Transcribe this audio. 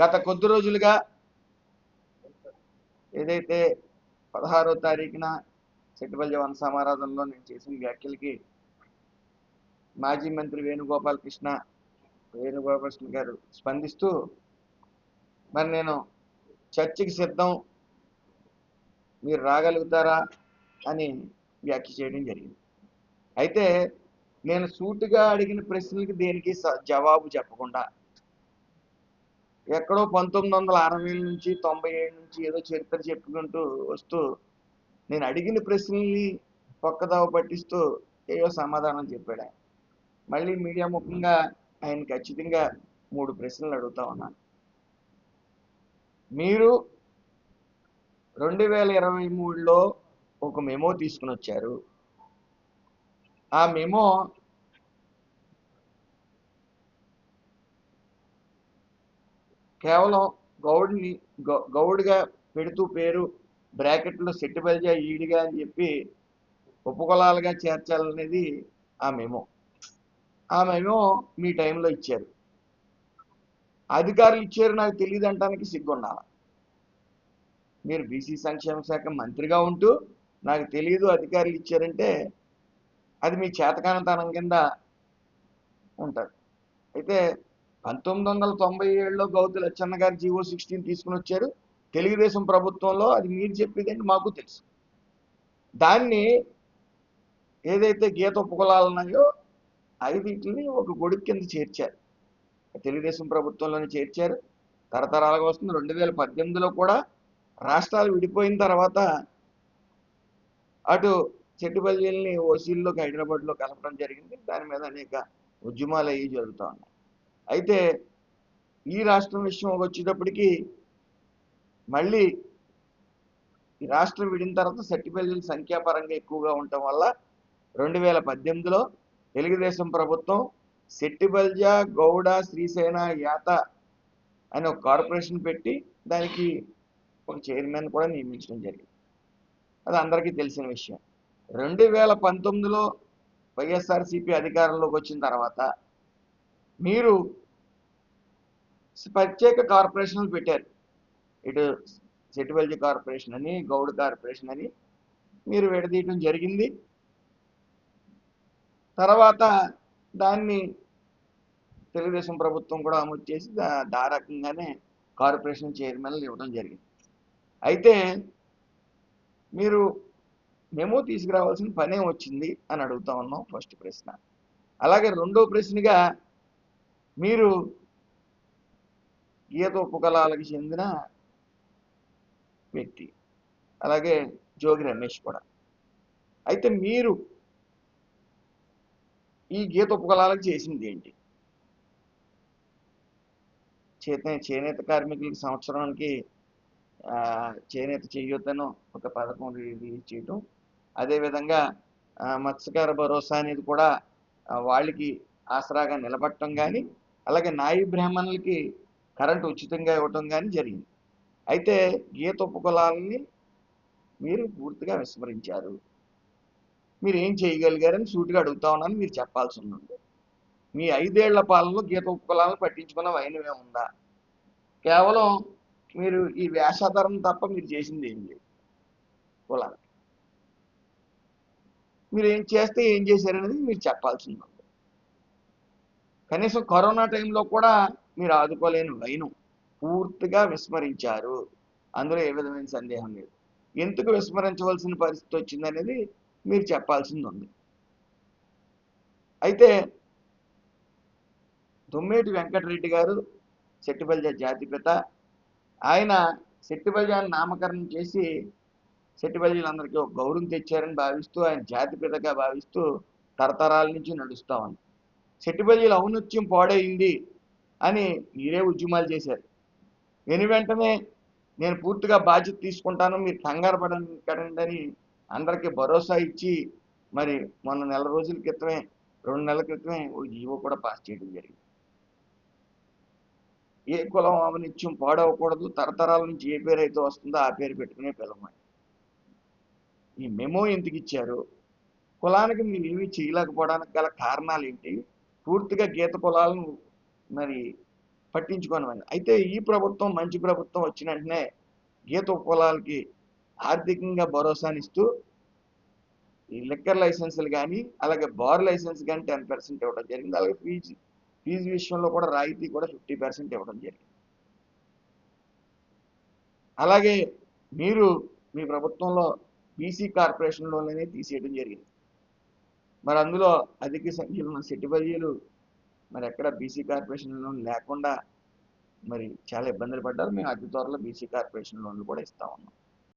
గత కొద్ది రోజులుగా ఏదైతే పదహారో తారీఖున చెట్టుపల్లి వన సమారాధనలో నేను చేసిన వ్యాఖ్యలకి మాజీ మంత్రి వేణుగోపాలకృష్ణ వేణుగోపాలకృష్ణ గారు స్పందిస్తూ మరి నేను చర్చకి సిద్ధం మీరు రాగలుగుతారా అని వ్యాఖ్య చేయడం జరిగింది. అయితే నేను సూటిగా అడిగిన ప్రశ్నలకి దేనికి స- జవాబు చెప్పకుండా ఎక్కడో పంతొమ్మిది వందల అరవై నుంచి తొంభై ఏడు నుంచి ఏదో చరిత్ర చెప్పుకుంటూ వస్తూ నేను అడిగిన ప్రశ్నల్ని పక్కదావ పట్టిస్తూ ఏవో సమాధానం చెప్పాడు ఆయన. మళ్ళీ మీడియా ముఖంగా ఆయన ఖచ్చితంగా మూడు ప్రశ్నలు అడుగుతా ఉన్నాను మీరు రెండు వేల ఇరవై మూడులో ఒక మెమో తీసుకుని వచ్చారు. ఆ మెమో కేవలం గౌడ్ని గౌ- గౌడ్గా పెడుతూ పేరు బ్రాకెట్లో సెట్టిబల్జా ఈడిగా అని చెప్పి ఉపకులాలుగా చేర్చాలనేది ఆ మెమో. ఆ మెమో మీ టైంలో ఇచ్చారు. అధికారులు ఇచ్చారు నాకు తెలియదు అంటానికి సిగ్గుండాల. మీరు బీసీ సంక్షేమ శాఖ మంత్రిగా ఉంటూ నాకు తెలియదు అధికారులు ఇచ్చారంటే అది మీ చేతకానతనం కింద ఉంటుంది అయితే పంతొమ్మిది వందల తొంభై ఏడులో గౌతు లచ్చన్న గారు జీవో సిక్స్టీన్ తీసుకుని వచ్చారు. తెలుగుదేశం ప్రభుత్వంలో అది మీరు చెప్పేదండి మాకు తెలుసు. దాన్ని ఏదైతే గీత ఉపకులాలు ఉన్నాయో ఐదింటిని ఒక గొడుగు కింద చేర్చారు. తెలుగుదేశం ప్రభుత్వంలోనే చేర్చారు. తరతరాలుగా వస్తుంది. రెండు వేల పద్దెనిమిదిలో కూడా రాష్ట్రాలు విడిపోయిన తర్వాత అటు చెట్టుపల్లిని ఓసీల్లోకి హైదరాబాద్లో కలపడం జరిగింది. దాని మీద అనేక ఉద్యమాలు అయ్యి జరుగుతూ ఉన్నాయి. అయితే ఈ రాష్ట్రం విషయం వచ్చేటప్పటికి మళ్ళీ ఈ రాష్ట్రం విడిన తర్వాత సట్టిపల్లిల సంఖ్యాపరంగా ఎక్కువగా ఉండటం వల్ల రెండు వేల పద్దెనిమిదిలో తెలుగుదేశం ప్రభుత్వం సెట్టిబల్జ గౌడ శ్రీసేన యాత అనే ఒక కార్పొరేషన్ పెట్టి దానికి ఒక చైర్మన్ కూడా నియమించడం జరిగింది. అది అందరికీ తెలిసిన విషయం. రెండు వేల పంతొమ్మిదిలో వైఎస్ఆర్సీపీ అధికారంలోకి వచ్చిన తర్వాత మీరు ప్రత్యేక కార్పొరేషన్లు పెట్టారు. ఇటు సెటివల్జీ కార్పొరేషన్ అని గౌడ్ కార్పొరేషన్ అని మీరు విడదీయటం జరిగింది. తర్వాత దాన్ని తెలుగుదేశం ప్రభుత్వం కూడా అమలు చేసి దా- రకంగానే కార్పొరేషన్ చైర్మన్లు ఇవ్వడం జరిగింది. అయితే మీరు మేము తీసుకురావాల్సిన పనే వచ్చింది అని అడుగుతా ఉన్నాం ఫస్ట్ ప్రశ్న. అలాగే రెండో ప్రశ్నగా మీరు గీత ఉపకళాలకు చెందిన వ్యక్తి. అలాగే జోగి రమేష్ కూడా. అయితే మీరు ఈ గీత ఉపకళాలకు చేసింది ఏంటి? చేత చేనేత కార్మికులకి సంవత్సరానికి చేనేత చేయూతను ఒక పథకం రిలీజ్ చేయటం అదేవిధంగా మత్స్యకార భరోసా అనేది కూడా వాళ్ళకి ఆసరాగా నిలబడటం కానీ అలాగే నాయి బ్రాహ్మణులకి కరెంటు ఉచితంగా ఇవ్వటం కానీ జరిగింది. అయితే గీత ఉపకులాలని మీరు పూర్తిగా విస్మరించారు. మీరు ఏం చేయగలిగారని సూటిగా అడుగుతా ఉన్నాను మీరు చెప్పాల్సి ఉంది మీ ఐదేళ్ళ పాలనలో గీత ఉపకులాలను పట్టించుకున్న వైనమే ఉందా కేవలం మీరు ఈ వేషాధారం తప్ప మీరు చేసింది ఏం లేదు. కులాలకి మీరు ఏం చేస్తే ఏం చేశారనేది మీరు చెప్పాల్సి ఉంది కనీసం కరోనా టైంలో కూడా మీరు ఆదుకోలేని వైను. పూర్తిగా విస్మరించారు. అందులో ఏ విధమైన సందేహం లేదు. ఎందుకు విస్మరించవలసిన పరిస్థితి వచ్చిందనేది మీరు చెప్పాల్సింది ఉంది. అయితే దుమ్మేటి వెంకటరెడ్డి గారు సెట్టిబల్జ జాతిపిత ఆయన సెట్టిబల్జాన్ని నామకరణం చేసి సెట్టిబల్జీలందరికీ ఒక గౌరవం తెచ్చారని భావిస్తూ ఆయన జాతిపితగా భావిస్తూ తరతరాల నుంచి నడుస్తా ఉంది సెట్టిబల్జీల ఔన్నత్యం పాడైంది అని మీరే ఉద్యమాలు చేశారు. వెను వెంటనే నేను పూర్తిగా బాధ్యత తీసుకుంటాను మీరు కంగారు పడండి అని అందరికీ భరోసా ఇచ్చి మరి మొన్న నెల రోజుల క్రితమే రెండు నెలల క్రితమే ఓ జీవో కూడా పాస్ చేయడం జరిగింది. ఏ కులం అవనిత్యం పాడవకూడదు తరతరాల నుంచి ఏ పేరు అయితే వస్తుందో ఆ పేరు పెట్టుకునే పిలవమని ఈ మెమో ఎందుకు ఇచ్చారు? కులానికి మీరు ఏమీ చేయలేకపోవడానికి గల కారణాలు ఏంటి? పూర్తిగా గీత కులాలను మరి పట్టించుకోనివ్వండి. అయితే ఈ ప్రభుత్వం మంచి ప్రభుత్వం వచ్చిన వెంటనే గీత పొలాలకి ఆర్థికంగా భరోసానిస్తూ ఈ లిక్కర్ లైసెన్సులు కానీ అలాగే బార్ లైసెన్స్ కానీ టెన్ పర్సెంట్ ఇవ్వడం జరిగింది. అలాగే ఫీజు ఫీజు విషయంలో కూడా రాయితీ కూడా ఫిఫ్టీ పర్సెంట్ ఇవ్వడం జరిగింది. అలాగే మీరు మీ ప్రభుత్వంలో బీసీ కార్పొరేషన్ లోన్లని తీసేయడం జరిగింది. మరి అందులో అధిక సంఖ్యలో ఉన్న సిటిబల్జీలు మరి ఎక్కడ బీసీ కార్పొరేషన్ లోన్ లేకుండా మరి చాలా ఇబ్బందులు పడ్డారు. మేము అతి త్వరలో బీసీ కార్పొరేషన్ లోన్లు కూడా ఇస్తా ఉన్నాం.